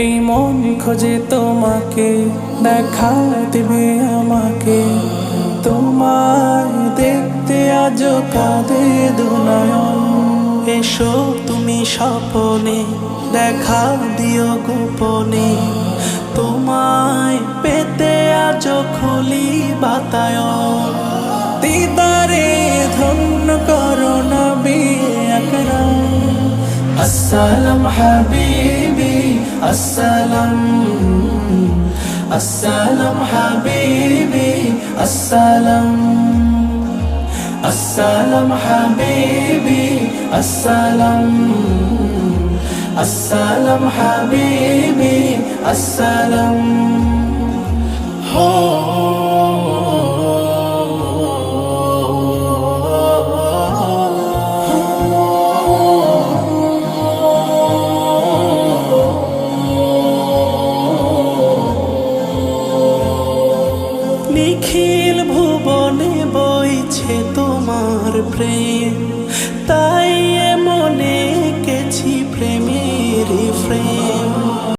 এই মন খোঁজে তোমাকে দেখা দেবে আমাকে। তোমায় দেখতে আজ কাঁদে দুনয়ন। এসো তুমি স্বপনে, দেখা দিও গোপনে। তোমায় পেতে আজ খুলি বাতায়ন। দিদারে ধন্য করো নবী আকরাম আসসালাম হাবিবি। আসসালাম আসসালাম হাবিবি আসসালাম আসসালাম হাবিবি আসসালাম আসসালাম হাবিবি আসসালাম নিখিল ভুবনে বইছে তোমার প্রেম। তাই মনে কেছি প্রেমের প্রেম